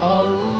Allah.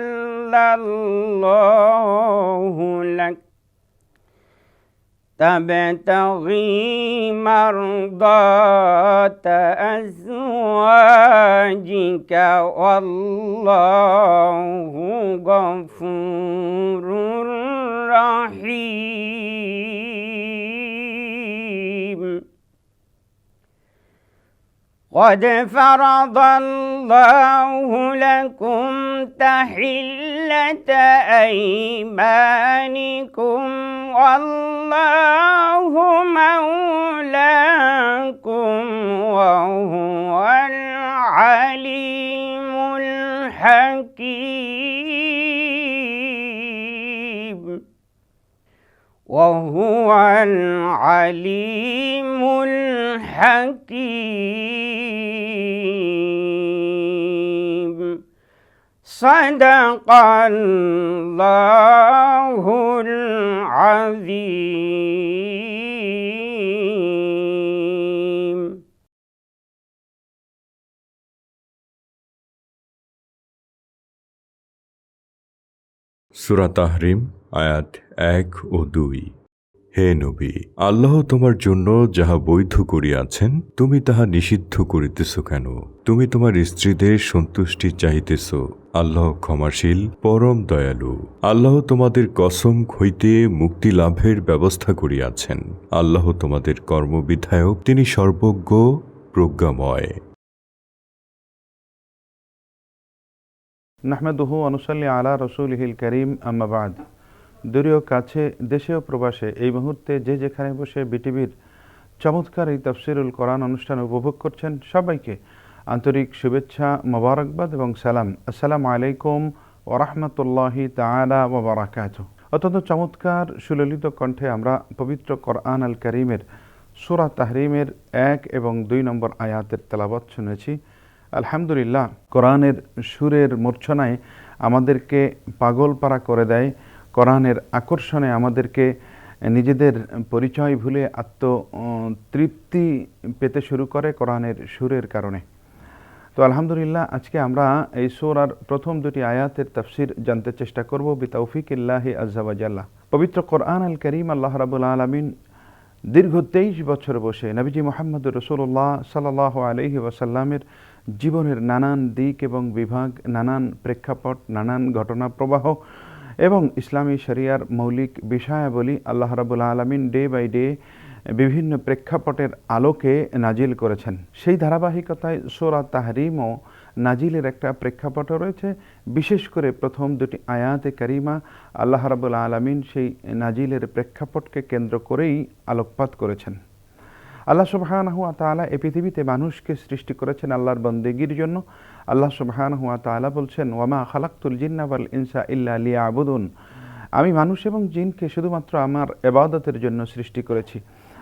أحل الله لك. تبتغي مرضات أزواجك والله غفور رحيم. قد فرض الله لكم تحلة أيمانكم والله مولاكم صدق الله العظيم সুরা তাহরিম আয়াত এক ও দুই হে নবী, আল্লাহ তোমার জন্য যাহা বৈধ করিয়াছেন, তুমি তাহা নিষিদ্ধ করিতেছ কেন? তুমি তোমার স্ত্রীদের সন্তুষ্টি চাহিতেছ। আল্লাহ ক্ষমাশীল, পরম দয়ালু। আল্লাহ তোমাদের কসম হইতে মুক্তি লাভের ব্যবস্থা করিয়াছেন। আল্লাহ তোমাদের কর্মবিধায়ক, তিনি সর্বজ্ঞ, প্রজ্ঞাময়। নাহমেদুহু অনুসল্লি আলা রসুলহিল করিম আম্মাবাদ দূরীয় কাছে দেশে ও প্রবাসে। এই মুহূর্তে যে যেখানে বসে বিটিভির চমৎকার এই তফসিরুল কোরআন অনুষ্ঠান উপভোগ করছেন সবাইকে আন্তরিক শুভেচ্ছা, মোবারকবাদ এবং সালাম। আসসালামু আলাইকুম ওরহমতুল্লাহি তালা ওবরাকাত অত্যন্ত চমৎকার সুললিত কণ্ঠে আমরা পবিত্র কোরআন আল করিমের সুরা তাহরিমের এক এবং দুই নম্বর আয়াতের তেলাবত শুনেছি। আলহামদুলিল্লাহ, কোরআনের সুরের মূর্ছনায় আমাদেরকে পাগল পাড়া করে দেয়। কোরআনের আকর্ষণে আমাদেরকে নিজেদের পরিচয় ভুলে আত্ম তৃপ্তি পেতে শুরু করে কোরআনের সুরের কারণে। তো আলহামদুলিল্লাহ, আজকে আমরা এই সোরার প্রথম দুটি আয়াতের তাফসির জানতে চেষ্টা করব বি তৌফিক ইল্লাহি আজাল্লাহ পবিত্র কোরআন আল করিম আল্লাহ রাবুল আলমিন দীর্ঘ তেইশ বছর বসে নবীজি মোহাম্মদ রসুল্লাহ সাল্লাহ আলহি ওয়াসাল্লামের জীবনের নানান দিক এবং বিভাগ, নানান প্রেক্ষাপট, নানান ঘটনা প্রবাহ এবং ইসলামী শরিয়ার মৌলিক বিষয়াবলী আল্লাহ রাবুল আলমিন ডে বাই ডে বিভিন্ন প্রেক্ষাপটের আলোকে নাজিল করেছেন। সেই ধারাবাহিকতায় সোরা তাহরিমও নাজিলের একটা প্রেক্ষাপটও রয়েছে। বিশেষ করে প্রথম দুটি আয়াতে কারিমা আল্লাহ রাবুল আলমিন সেই নাজিলের প্রেক্ষাপটকে কেন্দ্র করেই আলোকপাত করেছেন। আল্লাহ সুবাহানহুয়া তালা এ পৃথিবীতে মানুষকে সৃষ্টি করেছেন আল্লাহর বন্দেগির জন্য। আল্লাহ সুবাহানহুয়া তালা বলছেন, ওয়ামা খালাক্তুল জিন্নাবাল ইনসা ইল্লা লিয়া আবুদুন আমি মানুষ এবং জিনকে শুধুমাত্র আমার এবাদতের জন্য সৃষ্টি করেছি।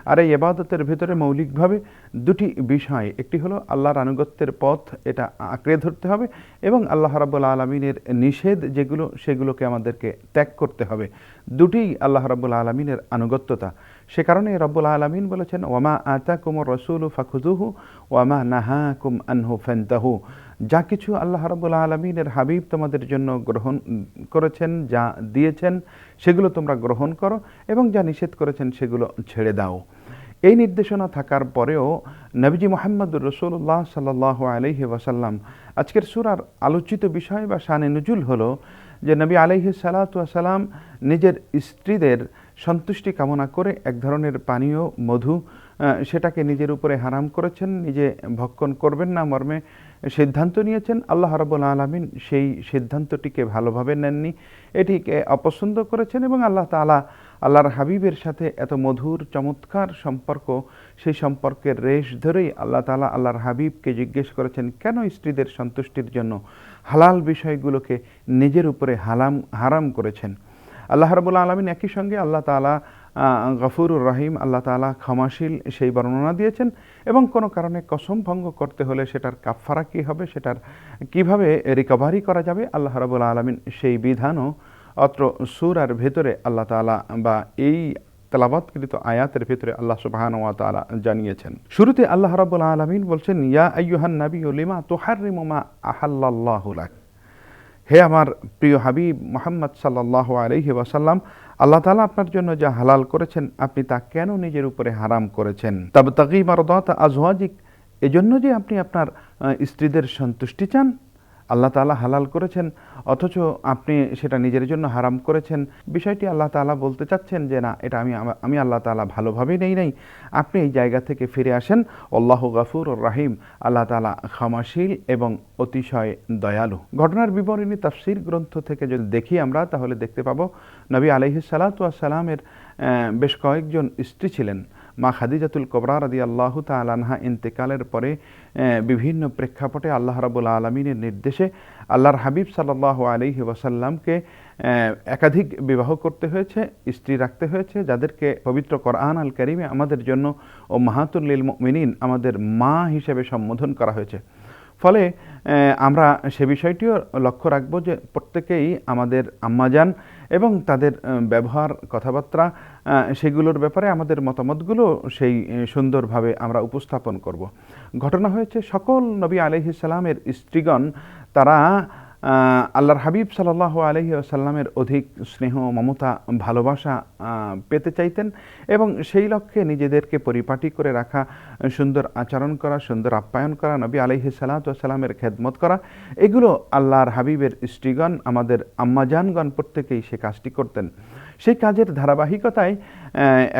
আর এই এবাদতের ভেতরে মৌলিকভাবে দুটি বিষয়। একটি হলো আল্লাহর আনুগত্যের পথ, এটা আঁকড়ে ধরতে হবে এবং আল্লাহ রাব্বুল আলমিনের নিষেধ যেগুলো, সেগুলোকে আমাদেরকে ত্যাগ করতে হবে। দুটি আল্লাহ রাব্বুল আলমিনের আনুগত্যতা। সে কারণে রব্বুল আলমিন বলেছেন, ওয়ামা আতা কুমর রসুল ফাখুজুহু ওয়ামা নাহা কুম আনহু ফেন্তাহু। যা কিছু আল্লাহ রাবুল আলমিনের হাবিব তোমাদের জন্য গ্রহণ করেছেন, যা দিয়েছেন, সেগুলো তোমরা গ্রহণ করো এবং যা নিষেধ করেছেন, সেগুলো ছেড়ে দাও। এই নির্দেশনা থাকার পরেও নবীজি মোহাম্মদুর রসুল্লাহ সাল্লাহ আলহি ওয়াসাল্লাম আজকের সুরার আলোচিত বিষয় বা শানে নজুল হলো যে নবী আলাইহি সালাম নিজের স্ত্রীদের সন্তুষ্টি কামনা করে এক ধরনের পানীয়, মধু সেটাকে নিজের উপরে হারাম করেছেন, নিজে ভক্ষণ করবেন না, মর্মে সিদ্ধান্ত নিয়েছেন। আল্লাহ রাবুল আলমিন সেই সিদ্ধান্তটিকে ভালোভাবে নেননি। এটিকে অপছন্দ করেছেন এবং আল্লাহ তালা আল্লাহর হাবিবের সাথে এত মধুর, চমৎকার সম্পর্ক, সেই সম্পর্কের রেশ ধরেই আল্লাহ তালা আল্লাহর হাবিবকে জিজ্ঞেস করেছেন, কেন স্ত্রীদের সন্তুষ্টির জন্য হালাল বিষয়গুলোকে নিজের উপরে হালাম, হারাম করেছেন? আল্লাহ রাবুল আলমিন একই সঙ্গে আল্লাহ তালা গফুরুর রহিম আল্লাহ তালা ক্ষমাশীল সেই বর্ণনা দিয়েছেন এবং কোনো কারণে কসম ভঙ্গ করতে হলে সেটার কাফারা কী হবে, সেটার কীভাবে রিকভারি করা যাবে, আল্লাহ রাবুল আলমিন সেই বিধানও অত্র সুরার ভেতরে আল্লাহ তালা বা এই তেলাবাতকৃত আয়াতের ভেতরে আল্লাহ সুবাহান ওয়া তাআলা জানিয়েছেন। শুরুতে আল্লাহ রাব্বুল আলামিন বলছেন, ইয়া আইয়ুহান নাবী লিমা তুহাররিমু মা আহাল্লাল্লাহু লাক? হে আমার প্রিয় হাবিব মোহাম্মদ সাল্লাহ আলহি ওয়াসাল্লাম, আল্লাহ তালা আপনার জন্য যা হালাল করেছেন, আপনি তা কেন নিজের উপরে হারাম করেছেন? তব তাকি মারদাত আজওয়াজিক, এজন্য যে আপনি আপনার স্ত্রীদের সন্তুষ্টি চান? আল্লাহ তালা হালাল করেছেন, অথচ আপনি সেটা নিজের জন্য হারাম করেছেন। বিষয়টি আল্লাহ তালা বলতে চাচ্ছেন যে, না, এটা আমি আমি আল্লাহ তালা ভালোভাবে নেই নাই। আপনি এই জায়গা থেকে ফিরে আসেন। আল্লাহ গাফুর রাহিম। আল্লাহ তালা ক্ষমাশীল এবং অতিশয় দয়ালু। ঘটনার বিবরণী তাফসির গ্রন্থ থেকে যদি দেখি আমরা, তাহলে দেখতে পাবো, নবী আলহি সালামের বেশ কয়েকজন স্ত্রী ছিলেন। মা খাদিজাতুল কবরা রাদি আল্লাহ তালানহা ইন্তেকালের পরে বিভিন্ন প্রেক্ষাপটে আল্লাহ রাবুল আলমিনের নির্দেশে আল্লাহর হাবিব সাল্লাহ আলহি ওয়াসাল্লামকে একাধিক বিবাহ করতে হয়েছে, স্ত্রী রাখতে হয়েছে, যাদেরকে পবিত্র কোরআন আল করিমে আমাদের জন্য ও মাহাতুল্লিল মিনিন আমাদের মা হিসেবে সম্বোধন করা হয়েছে। ফলে আমরা সে বিষয়টিও লক্ষ্য রাখব যে প্রত্যেকেই আমাদের আম্মাজান এবং তাদের ব্যবহার, কথাবার্তা সেগুলোর ব্যাপারে আমাদের মতামতগুলো সেই সুন্দরভাবে আমরা উপস্থাপন করব। ঘটনা হয়েছে সকল নবী আলহিসাল্লামের স্ত্রীগণ, তারা আল্লাহর হাবিব সাল্লাহ আলহি আসাল্লামের অধিক স্নেহ, মমতা, ভালোবাসা পেতে চাইতেন এবং সেই লক্ষ্যে নিজেদেরকে পরিপাটি করে রাখা, সুন্দর আচরণ করা, সুন্দর আপ্যায়ন করা, নবী আলহি সাল্লামের খেদমত করা, এগুলো আল্লাহর হাবিবের স্ত্রীগণ, আমাদের আম্মাজানগণ প্রত্যেকেই সে কাজটি করতেন। সেই কাজের ধারাবাহিকতায়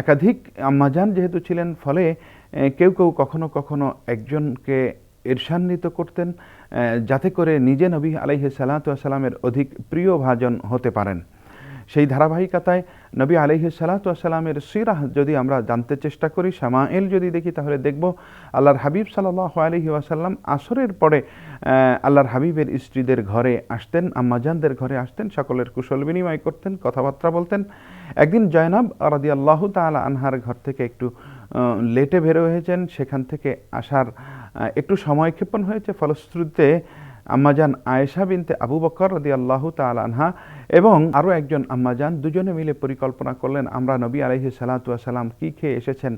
একাধিক আম্মাজান যেহেতু ছিলেন, ফলে কেউ কেউ কখনো কখনো একজনকে ঈর্ষান্বিত করতেন যাতে করে নিজে নবী আলাইহি সালাতামের অধিক প্রিয় ভাজন হতে পারেন। সেই ধারাবাহিকতায় নবী আলহি সালাতামের সিরাহ যদি আমরা জানতে চেষ্টা করি শামাইল যদি দেখি, তাহলে দেখব আল্লাহর হাবিব সাল্লাহ আলহি ওয়াসাল্লাম আসরের পরে আল্লাহর হাবিবের স্ত্রীদের ঘরে আসতেন, আম্মাজানদের ঘরে আসতেন, সকলের কুশল বিনিময় করতেন, কথাবার্তা বলতেন। একদিন জয়নাব রাদি আল্লাহ তালা আনহার ঘর থেকে একটু লেটে বেরো হয়েছেন, সেখান থেকে আসার একটু সময় ক্ষেপণ হয়েছে। ফলশ্রুতিতে আম্মাজান আয়েশা বিনতে আবু বকর রদি আল্লাহ আনহা এবং আরও একজন আম্মাজান দুজনে মিলে পরিকল্পনা করলেন, আমরা নবী আলহি সালাম কী খেয়ে এসেছেন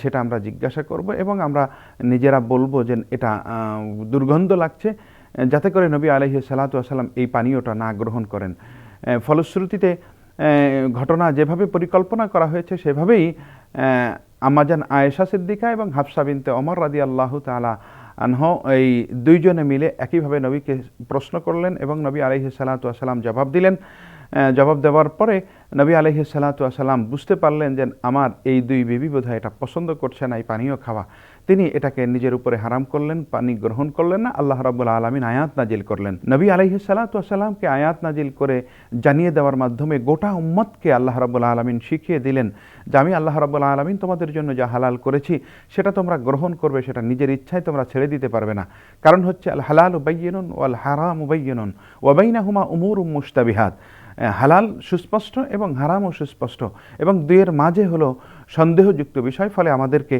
সেটা আমরা জিজ্ঞাসা করব এবং আমরা নিজেরা বলব যে এটা দুর্গন্ধ লাগছে যাতে করে নবী আলহি সালাম এই পানীয়টা না গ্রহণ করেন। ফলশ্রুতিতে ঘটনা যেভাবে পরিকল্পনা করা হয়েছে, সেভাবেই আমাজান আয়েশা সিদ্দিকা এবং হাফসা বিনতে অমর রাদি আল্লাহ তালা আনহ এই দুইজনে মিলে একইভাবে নবীকে প্রশ্ন করলেন এবং নবী আলহি সালাতাম জবাব দিলেন। জবাব দেওয়ার পরে নবী আলহি সালাতাম বুঝতে পারলেন যে আমার এই দুই বেবি বোধহয় এটা পছন্দ করছে না, এই পানীয় খাওয়া। তিনি এটাকে নিজের উপরে হারাম করলেন, পানি গ্রহণ করলেন না, আল্লাহ রাবুল আলমিন আয়াত নাজিল করলেন। নবী আলহি সালাতামকে আয়াত নাজিল করে জানিয়ে দেওয়ার মাধ্যমে গোটা উম্মতকে আল্লাহ রাবুল আলমিন শিখিয়ে দিলেন যে আমি আল্লাহ রাবুল আলমিন তোমাদের জন্য যা হালাল করেছি, সেটা তোমরা গ্রহণ করবে, সেটা নিজের ইচ্ছায় তোমরা ছেড়ে দিতে পারবে না। কারণ হচ্ছে, আল হালাল উবাইয়নুন ওয়াল হারাম উবাইয়নুন ওয়াবাইনাহুমা উমুর মুস্তাবিহাত হালাল, সুস্পষ্ট এবং হারামও সুস্পষ্ট। এবং দুইয়ের মাঝে হলো সন্দেহযুক্ত বিষয়, ফলে আমাদেরকে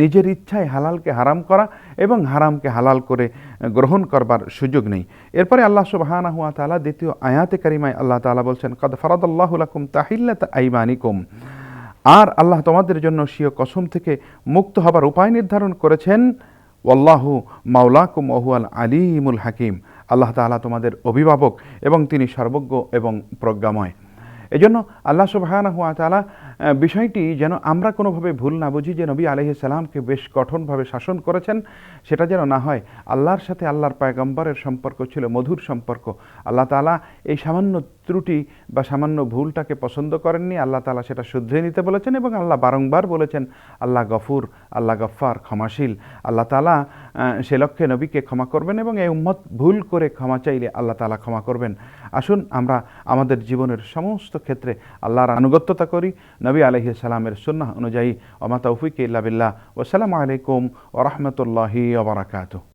নিজের ইচ্ছায় হালালকে হারাম করা এবং হারামকে হালাল করে গ্রহণ করবার সুযোগ নেই। এরপরে আল্লাহ সুবাহানা হুয়া তালা দ্বিতীয় আয়াতে কারিমায় আল্লাহ তালা বলছেন, কদ ফরাদাল্লাহুলাকুম তাহিল্লাত আইমানিকুম। আর আল্লাহ তোমাদের জন্য স্বীয় কসম থেকে মুক্ত হবার উপায় নির্ধারণ করেছেন, ওয়াল্লাহু মাওলাকুম ওহুয়াল আলিমুল হাকিম। আল্লাহ তাআলা তোমাদের অভিভাবক এবং তিনি সর্বজ্ঞ এবং প্রজ্ঞাময়। এজন্য আল্লাহ সুবাহানা হুয়া তালা বিষয়টি যেন আমরা কোনোভাবে ভুল না বুঝি যে নবী আলহি সালামকে বেশ কঠোরভাবে শাসন করেছেন, সেটা যেন না হয়। আল্লাহর সাথে আল্লাহর পায়গম্বরের সম্পর্ক ছিল মধুর সম্পর্ক। আল্লাহ তালা এই সামান্য ত্রুটি বা সামান্য ভুলটাকে পছন্দ করেননি, আল্লাহ তালা সেটা শুধরে নিতে বলেছেন এবং আল্লাহ বারংবার বলেছেন, আল্লাহ গফুর, আল্লাহ গফ্ফার, ক্ষমাশীল। আল্লাহ তালা সে লক্ষ্যে নবীকে ক্ষমা করবেন এবং এই উম্মত ভুল করে ক্ষমা চাইলে আল্লাহ তালা ক্ষমা করবেন। আসুন আমরা আমাদের জীবনের সমস্ত ক্ষেত্রে আল্লাহর আনুগত্যতা করি, নবী আলহি সালামের সুন্নাহ অনুযায়ী অমাতা তৌফিক ইল্লা ওসালামু আলাইকুম ওরহমতুল্লাহি ওবরাকাতুহ